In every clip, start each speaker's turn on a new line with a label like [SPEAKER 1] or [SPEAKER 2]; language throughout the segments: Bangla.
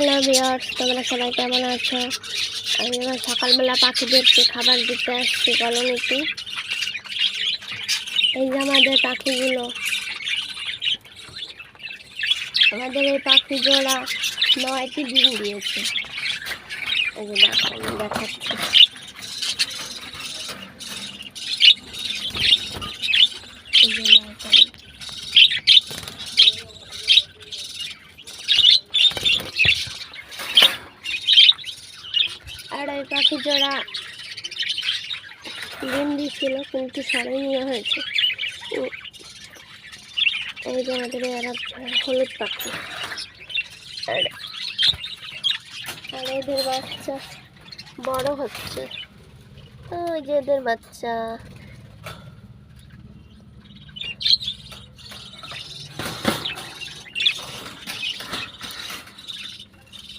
[SPEAKER 1] হ্যালো বিয়ার্স? তোমরা সবাই কেমন আছো? আমি এবার সকালবেলা পাখিদেরকে খাবার দিতে আসছি কলোনিতে এই যে আমাদের পাখিগুলো। আমাদের এই পাখি জোড়া নয়টি ডিম দিয়েছে। এই দেখাচ্ছি। এই যে নয়টা ডিম। আর এই পাখি জোড়া ডিম দিয়েছিল, কিন্তু সরাই নেওয়া হয়েছে। এই যে আমাদের এরা হলুদ পাখি। আর এদের বাচ্চা বড় হচ্ছে। ওই যে এদের বাচ্চা।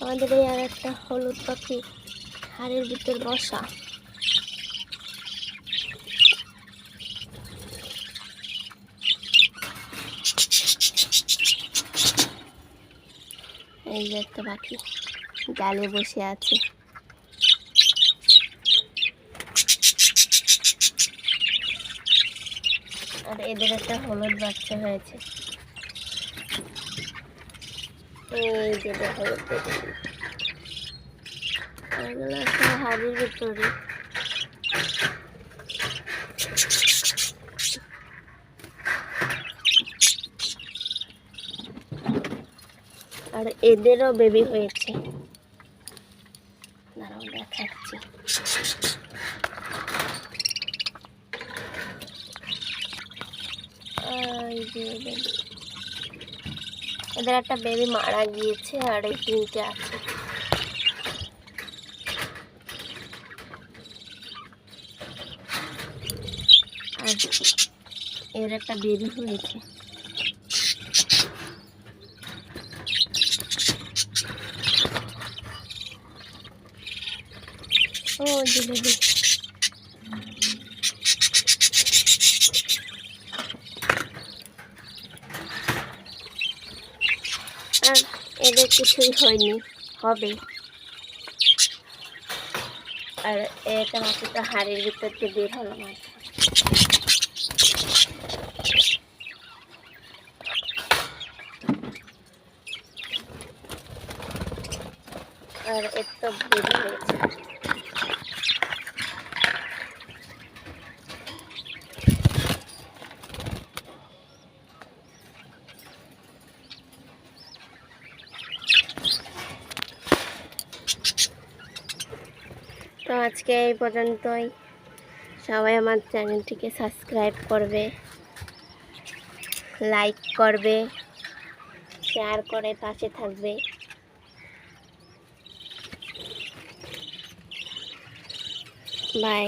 [SPEAKER 1] আমাদের এই আর একটা হলুদ পাখি। হাড়ের ভিতর বসা। এই যে একটা পাখি গালে বসে আছে। আর এদের একটা হলুদ বাচ্চা হয়েছে। এই যে এদের। হাড়ির ভিতরে। আর এদেরও বেবি হয়েছে। এদের একটা বেবি মারা গিয়েছে আর এই তিনটে আছে। এর একটা বেবি হয়েছে। এদের কিছুই হয়নি, হবে। আর এটা মাত্র হাড়ির ভিতর দিয়ে বের হলো মাত্র আর তো বেবি হয়েছে। তো আজকে এই পর্যন্তই। সবাই আমার চ্যানেলটিকে সাবস্ক্রাইব করবে লাইক করবে শেয়ার করে পাশে থাকবে। বাই।